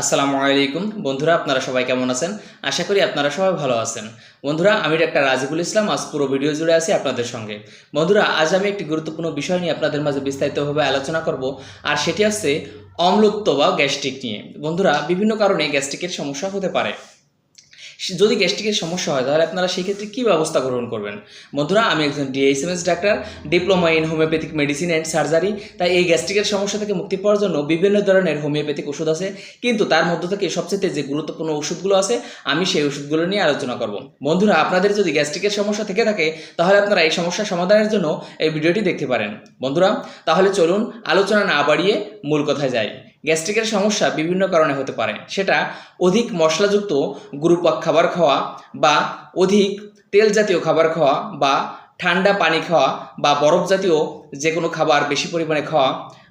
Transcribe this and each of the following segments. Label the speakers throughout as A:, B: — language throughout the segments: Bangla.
A: আসসালামু আলাইকুম। বন্ধুরা, আপনারা সবাই কেমন আছেন? আশা করি আপনারা সবাই ভালো আছেন। বন্ধুরা, আমি ডাক্তার রাজিবুল ইসলাম, আজ পুরো ভিডিও জুড়ে আছি আপনাদের সঙ্গে। বন্ধুরা, আজ আমি একটি গুরুত্বপূর্ণ বিষয় নিয়ে আপনাদের মাঝে বিস্তারিতভাবে আলোচনা করব, আর সেটি হচ্ছে অম্লত্ব বা গ্যাস্ট্রিক নিয়ে। বন্ধুরা, বিভিন্ন কারণে গ্যাস্ট্রিকের সমস্যা হতে পারে। যদি গ্যাস্ট্রিকের সমস্যা হয়, তাহলে আপনারা সেই ক্ষেত্রে কী ব্যবস্থা গ্রহণ করবেন? বন্ধুরা, আমি একজন DSMS doctor diploma in homeopathic medicine and surgery তাই এই গ্যাস্ট্রিকের সমস্যা থেকে মুক্তি পাওয়ার জন্য বিভিন্ন ধরনের হোমিওপ্যাথিক ওষুধ আছে। কিন্তু তার মধ্য থেকে সবচেয়ে যে গুরুত্বপূর্ণ ওষুধগুলো আছে, আমি সেই ওষুধগুলো নিয়ে আলোচনা করব। বন্ধুরা, আপনাদের যদি গ্যাস্ট্রিকের সমস্যা থেকে থাকে, তাহলে আপনারা এই সমস্যা সমাধানের জন্য এই ভিডিওটি দেখতে পারেন। বন্ধুরা, তাহলে চলুন, আলোচনা না বাড়িয়ে মূল কথায় যাই। গ্যাস্ট্রিকের সমস্যা বিভিন্ন কারণে হতে পারে। সেটা অধিক মশলাযুক্ত গুরুপাক খাবার খাওয়া বা অধিক তেল জাতীয় খাবার খাওয়া বা ঠান্ডা পানি খাওয়া বা বরফ জাতীয় যে কোনো খাবার বেশি পরিমাণে খাওয়া,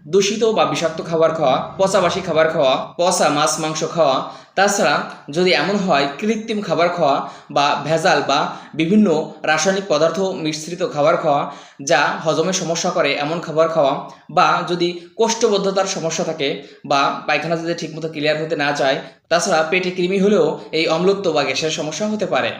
A: দূষিত বা বিষাক্ত খাবার খাওয়া পচাবাসি খাবার খাওয়া, পচা মাছ, মাংস খাওয়া তাছাড়া যদি এমন হয়, কৃত্রিম খাবার খাওয়া বা ভেজাল বা বিভিন্ন রাসায়নিক পদার্থ মিশ্রিত খাবার খাওয়া যা হজমে সমস্যা করে এমন খাবার খাওয়া বা যদি কোষ্ঠবদ্ধতার সমস্যা থাকে বা পায়খানা যদি ঠিকমতো ক্লিয়ার হতে না চায়, তাছাড়া পেটে কৃমি হলেও এই অম্লত্ব বা গ্যাসের সমস্যা হতে পারে।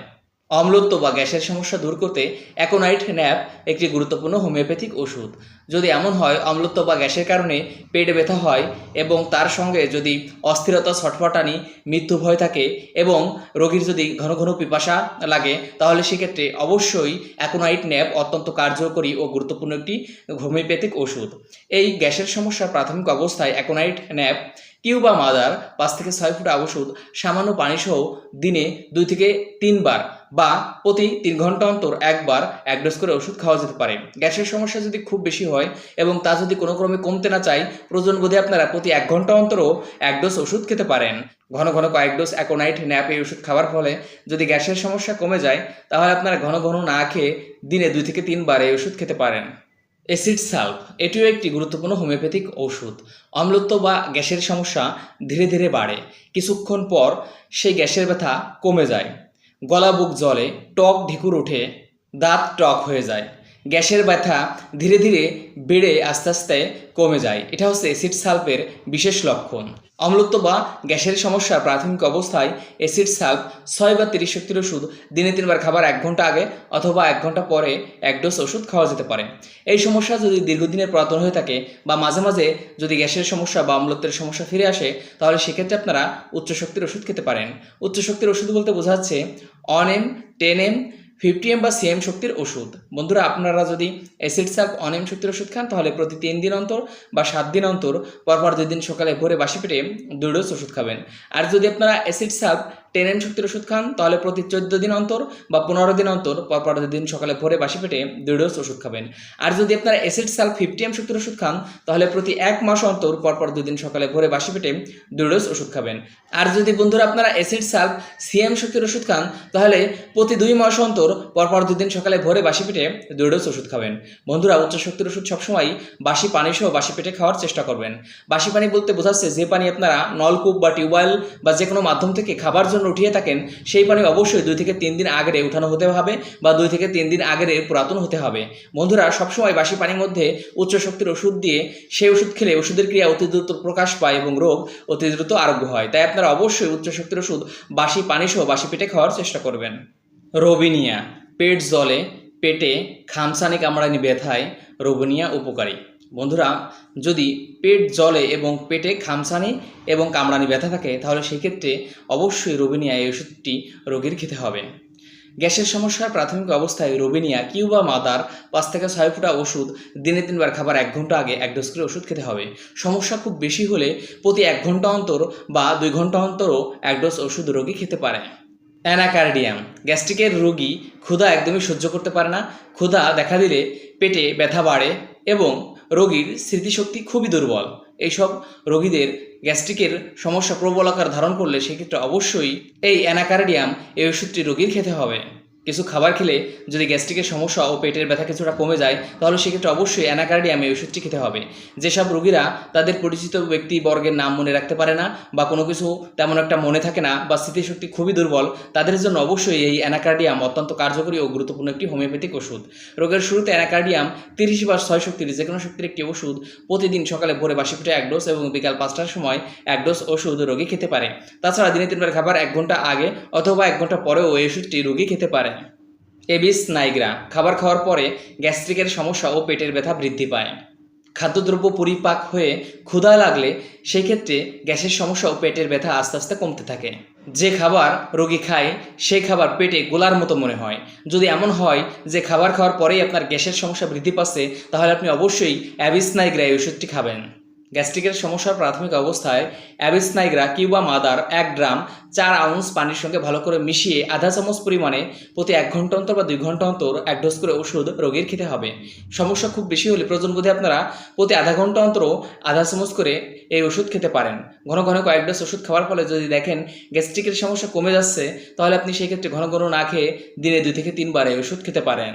A: অম্লত্ব বা গ্যাসের সমস্যা দূর করতে অ্যাকোনাইট ন্যাপ একটি গুরুত্বপূর্ণ হোমিওপ্যাথিক ওষুধ। যদি এমন হয়, অম্লত্ব বা গ্যাসের কারণে পেট ব্যথা হয় এবং তার সঙ্গে যদি অস্থিরতা, ছটফটানি, মৃত্যু ভয় থাকে এবং রোগীর যদি ঘন ঘন পিপাসা লাগে, তাহলে সেক্ষেত্রে অবশ্যই অ্যাকোনাইট ন্যাপ অত্যন্ত কার্যকরী ও গুরুত্বপূর্ণ একটি হোমিওপ্যাথিক ওষুধ। এই গ্যাসের সমস্যার প্রাথমিক অবস্থায় অ্যাকোনাইট ন্যাপ, কিউবা মাদার, পাঁচ থেকে ছয় ফুট ওষুধ, সামান্য পানিসহ দিনে দুই থেকে তিনবার বা প্রতি তিন ঘণ্টা অন্তর একবার এক ডোজ করে ওষুধ খাওয়া যেতে পারে। গ্যাসের সমস্যা যদি খুব বেশি হয় এবং তা যদি কোনো ক্রমে কমতে না চায়, প্রয়োজন বোধে আপনারা প্রতি এক ঘণ্টা অন্তরও এক ডোজ ওষুধ খেতে পারেন। ঘন ঘন কয়েক ডোজ অ্যাকোনাইট ন্যাপ এই ওষুধ খাওয়ার ফলে যদি গ্যাসের সমস্যা কমে যায়, তাহলে আপনারা ঘন ঘন না খেয়ে দিনে দুই থেকে তিনবার এই ওষুধ খেতে পারেন। অ্যাসিড সাল্প এটিও একটি গুরুত্বপূর্ণ হোমিওপ্যাথিক ওষুধ। অম্লত্ব বা গ্যাসের সমস্যা ধীরে ধীরে বাড়ে। কিছুক্ষণ পর সেই গ্যাসের ব্যথা কমে যায়। গলা বুক জলে টক ঢেকুর ওঠে দাঁত টক হয়ে যায়। গ্যাসের ব্যথা ধীরে ধীরে বেড়ে আস্তে আস্তে কমে যায়। এটা হচ্ছে অ্যাসিড সাল্পের বিশেষ লক্ষণ। অম্লত্ব বা গ্যাসের সমস্যা প্রাথমিক অবস্থায় অ্যাসিড সাল্প ছয় বা তিরিশ শক্তির ওষুধ দিনে তিনবার খাবার এক ঘণ্টা আগে অথবা এক ঘণ্টা পরে এক ডোজ ওষুধ খাওয়া যেতে পারে। এই সমস্যা যদি দীর্ঘদিনের পুরাতন হয়ে থাকে বা মাঝে মাঝে যদি গ্যাসের সমস্যা বা অম্লত্বের সমস্যা ফিরে আসে, তাহলে সেক্ষেত্রে আপনারা উচ্চ শক্তির ওষুধ খেতে পারেন। উচ্চ শক্তির ওষুধ বলতে বোঝা যাচ্ছে one M ten M fifty M বা সিএম শক্তির ওষুধ। বন্ধুরা, আপনারা যদি অ্যাসিড সাপ অন এম শক্তির ওষুধ খান, তাহলে প্রতি তিন দিন অন্তর বা সাত দিন অন্তর পরপর দুই দিন সকালে ভোরে বাসি পেটে দুই ডোজ ওষুধ খাবেন। আর যদি আপনারা অ্যাসিড সাপ টেন এম শক্তির ওষুধ খান, তাহলে প্রতি চোদ্দ দিন অন্তর বা পনেরো দিন অন্তর পরপর দিন সকালে ভোরে বাসি পেটে দুই ডোজ ওষুধ খাবেন। আর যদি আপনারা অ্যাসিড সাল ফিফটি এম শক্তির ওষুধ খান, তাহলে প্রতি এক মাস অন্তর পরপর দুই দিন সকালে ভোরে বাসি পেটে দুই ডোজ ওষুধ খাবেন। আর যদি বন্ধুরা আপনারা অ্যাসিড সাল সিএম শক্তির ওষুধ খান, তাহলে প্রতি দুই মাস অন্তর পরপর দুই দিন সকালে ভোরে বাসি পেটে দুই ডোজ ওষুধ খাবেন। বন্ধুরা উচ্চ শক্তির ওষুধ সবসময় বাসি পানি সহ বাসি পেটে খাওয়ার চেষ্টা করবেন। বাসি পানি বলতে বোঝাচ্ছে যে পানি আপনারা নলকূপ বা টিউবওয়েল বা যে কোনো মাধ্যম থেকে খাবার জন্য উঠিয়ে থাকেন, সেই পানি অবশ্যই দুই থেকে তিন দিন আগেরে উঠানো হতে হবে বা দুই থেকে তিন দিন আগেরে পুরাতন হতে হবে। বন্ধুরা, সবসময় বাসি পানির মধ্যে উচ্চ শক্তির ওষুধ দিয়ে সেই ওষুধ খেলে ওষুধের ক্রিয়া অতি দ্রুত প্রকাশ পায় এবং রোগ অতি দ্রুত আরোগ্য হয়। তাই আপনারা অবশ্যই উচ্চ শক্তির ওষুধ, বাসি পানি সহ বাসি পেটে খাওয়ার চেষ্টা করবেন। রবিনিয়া, পেট জলে পেটে খামসানি কামড়ানি ব্যথায় রবিনিয়া উপকারী। বন্ধুরা, যদি পেট জলে এবং পেটে খামসানি এবং কামড়ানি ব্যথা থাকে, তাহলে সেক্ষেত্রে অবশ্যই রোবিনিয়া এই ওষুধটি রোগীর খেতে হবে। গ্যাসের সমস্যার প্রাথমিক অবস্থায় রোবিনিয়া কিউবা মাদার পাঁচ থেকে ছয় ফুটা ওষুধ দিনে তিনবার খাবার এক ঘণ্টা আগে এক ডোজ করে ওষুধ খেতে হবে। সমস্যা খুব বেশি হলে প্রতি এক ঘণ্টা অন্তর বা দুই ঘণ্টা অন্তরও এক ডোজ ওষুধ রোগী খেতে পারে। অ্যানাকার্ডিয়াম, গ্যাস্ট্রিকের রোগী ক্ষুধা একদমই সহ্য করতে পারে না। ক্ষুধা দেখা দিলে পেটে ব্যথা বাড়ে এবং রোগীর স্মৃতিশক্তি খুবই দুর্বল। এইসব রোগীদের গ্যাস্ট্রিকের সমস্যা প্রবল আকার ধারণ করলে সেক্ষেত্রে অবশ্যই এই অ্যানাকার্ডিয়াম এই ওষুধটি রোগীর খেতে হবে। কিছু খাবার খেলে যদি গ্যাস্ট্রিকের সমস্যা ও পেটের ব্যথা কিছুটা কমে যায়, তাহলে সেক্ষেত্রে অবশ্যই অ্যানাকার্ডিয়াম ওষুধটি খেতে হবে। যেসব রোগীরা তাদের পরিচিত ব্যক্তি বর্গের নাম মনে রাখতে পারে না বা কোনো কিছু তেমন একটা মনে থাকে না বা স্মৃতিশক্তি খুবই দুর্বল, তাদের জন্য অবশ্যই এই অ্যানাকার্ডিয়াম অত্যন্ত কার্যকরী ও গুরুত্বপূর্ণ একটি হোমিওপ্যাথিক ওষুধ। রোগের শুরুতে অ্যানাকার্ডিয়াম তিরিশ বা ছয় শক্তির যে কোনো শক্তির একটি ওষুধ প্রতিদিন সকালে ভোরে বাসি ফুটে এক ডোজ এবং বিকাল পাঁচটার সময় এক ডোজ ওষুধ রোগী খেতে পারে। তাছাড়া দিনে তিনবার খাবার এক ঘণ্টা আগে অথবা এক ঘণ্টা পরেও এই ওষুধটি রোগী খেতে পারে। এবিস নাইগ্রা খাবার খাওয়ার পরে গ্যাস্ট্রিকের সমস্যা ও পেটের ব্যথা বৃদ্ধি পায়। খাদ্যদ্রব্য পরিপাক হয়ে ক্ষুধা লাগলে সেই ক্ষেত্রে গ্যাসের সমস্যা ও পেটের ব্যথা আস্তে আস্তে কমতে থাকে। যে খাবার রোগী খায় সেই খাবার পেটে গোলার মতো মনে হয়। যদি এমন হয় যে খাবার খাওয়ার পরেই আপনার গ্যাসের সমস্যা বৃদ্ধি পাচ্ছে, তাহলে আপনি অবশ্যই অ্যাবিসনাইগ্রা এই ওষুধটি খাবেন। গ্যাস্ট্রিকের সমস্যার প্রাথমিক অবস্থায় অ্যাবিস অ্যাবিসনাইগ্রা কিউবা মাদার, এক গ্রাম, চার আউন্স পানির সঙ্গে ভালো করে মিশিয়ে আধা চামচ পরিমাণে প্রতি এক ঘণ্টা অন্তর বা দুই ঘণ্টা অন্তর এক ডোজ করে ওষুধ রোগীর খেতে হবে। সমস্যা খুব বেশি হলে প্রয়োজন বোধে আপনারা প্রতি আধা ঘণ্টা অন্তরও আধা চামচ করে এই ওষুধ খেতে পারেন। ঘন ঘন কয়েক ডোজ ওষুধ খাওয়ার ফলে যদি দেখেন গ্যাস্ট্রিকের সমস্যা কমে যাচ্ছে, তাহলে আপনি সেই ক্ষেত্রে ঘন ঘন না খেয়ে দিনে দুই থেকে তিনবার এই ওষুধ খেতে পারেন।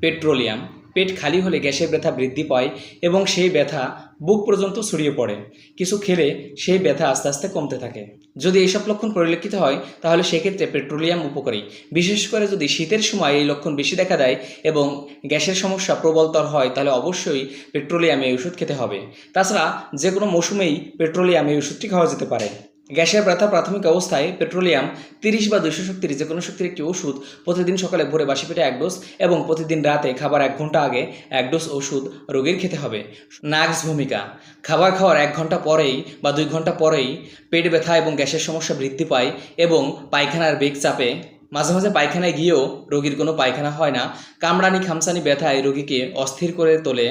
A: পেট্রোলিয়াম পেট খালি হলে গ্যাসের ব্যথা বৃদ্ধি পায় এবং সেই ব্যথা বুক পর্যন্ত ছড়িয়ে পড়ে। কিছু খেলে সেই ব্যথা আস্তে আস্তে কমতে থাকে। যদি এইসব লক্ষণ পরিলক্ষিত হয়, তাহলে সেক্ষেত্রে পেট্রোলিয়াম উপকারী। বিশেষ করে যদি শীতের সময় এই লক্ষণ বেশি দেখা দেয় এবং গ্যাসের সমস্যা প্রবলতর হয়, তাহলে অবশ্যই পেট্রোলিয়াম এই ওষুধ খেতে হবে। তাছাড়া যে কোনো মৌসুমেই পেট্রোলিয়াম এই ওষুধটি খাওয়া যেতে পারে। গ্যাসের ব্যথা প্রাথমিক অবস্থায় পেট্রোলিয়াম তিরিশ বা দুশো শক্তির যে কোনো শক্তির একটি ওষুধ প্রতিদিন সকালে ভোরে বাসি পেটে এক ডোজ এবং প্রতিদিন রাতে খাবার এক ঘণ্টা আগে এক ডোজ ওষুধ রোগীর খেতে হবে। নাক্স ভূমিকা, খাবার খাওয়ার এক ঘণ্টা পরেই বা দুই ঘণ্টা পরেই পেট ব্যথা এবং গ্যাসের সমস্যা বৃদ্ধি পায় এবং পায়খানার বেগ চাপে। মাঝে মাঝে পায়খানায় গিয়েও রোগীর কোনো পায়খানা হয় না। কামড়ানি খামসানি ব্যথায় রোগীকে অস্থির করে তোলে।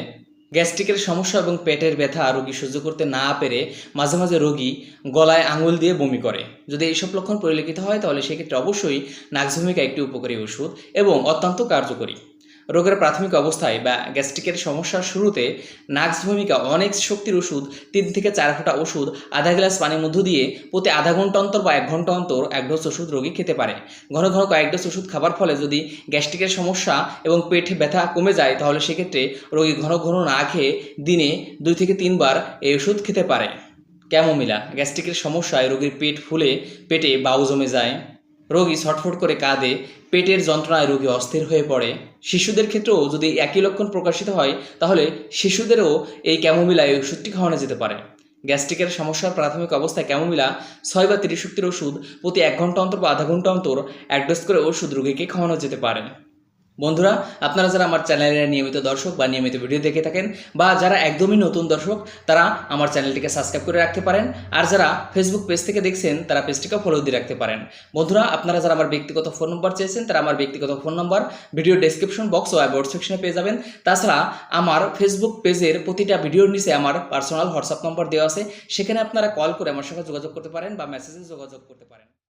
A: গ্যাস্ট্রিকের সমস্যা এবং পেটের ব্যথা রোগী সহ্য করতে না পেরে মাঝে মাঝে রোগী গলায় আঙুল দিয়ে বমি করে। যদি এইসব লক্ষণ পরিলক্ষিত হয়, তাহলে সেক্ষেত্রে অবশ্যই নাকঝুমিকা একটি উপকারী ওষুধ এবং অত্যন্ত কার্যকরী। রোগের প্রাথমিক অবস্থায় বা গ্যাস্ট্রিকের সমস্যার শুরুতে নাক্স ভূমিকা অনেক শক্তির ওষুধ, তিন থেকে চার ফোঁটা ওষুধ, আধা গ্লাস পানির মধ্য দিয়ে প্রতি আধা ঘণ্টা অন্তর বা এক ঘণ্টা অন্তর এক ডোজ ওষুধ রোগী খেতে পারে। ঘন ঘন কয়েক ডোজ ওষুধ খাবার ফলে যদি গ্যাস্ট্রিকের সমস্যা এবং পেটে ব্যথা কমে যায়, তাহলে সেক্ষেত্রে রোগী ঘন ঘন না খেয়ে দিনে দুই থেকে তিনবার এই ওষুধ খেতে পারে। ক্যামোমিলা গ্যাস্ট্রিকের সমস্যায় রোগীর পেট ফুলে, পেটে বাউ জমে যায়। রোগী ছটফট করে কাঁদে, পেটের যন্ত্রণায় রোগী অস্থির হয়ে পড়ে। শিশুদের ক্ষেত্রেও যদি একই লক্ষণ প্রকাশিত হয়, তাহলে শিশুদেরও এই ক্যামোমিলা এই ওষুধটি খাওয়ানো যেতে পারে। গ্যাস্ট্রিকের সমস্যার প্রাথমিক অবস্থায় ক্যামোমিলা ছয় বা তিরিশ শক্তির ওষুধ প্রতি এক ঘণ্টা অন্তর বা আধা ঘণ্টা অন্তর অ্যাডজাস্ট করে ওষুধ রোগীকে খাওয়ানো যেতে পারে। বন্ধুরা, আপনারা যারা আমার চ্যানেলের নিয়মিত দর্শক বা নিয়মিত ভিডিও দেখে থাকেন বা যারা একদমই নতুন দর্শক, তারা আমার চ্যানেলটিকে সাবস্ক্রাইব করে রাখতে পারেন। আর যারা ফেসবুক পেজ থেকে দেখছেন, তারা পেজটিকে ফলো দিয়ে রাখতে পারেন। বন্ধুরা, আপনারা যারা আমার ব্যক্তিগত ফোন নম্বর চেয়েছেন, তারা আমার ব্যক্তিগত phone number video description box O about সেকশনে পেয়ে যাবেন। তাছাড়া, আমার ফেসবুক পেজের প্রতিটা ভিডিওর নিচে আমার পার্সোনাল হোয়াটসঅ্যাপ নম্বর দেওয়া আছে। সেখানে আপনারা কল করে আমার সঙ্গে যোগাযোগ করতে পারেন বা মেসেজে যোগাযোগ করতে পারেন।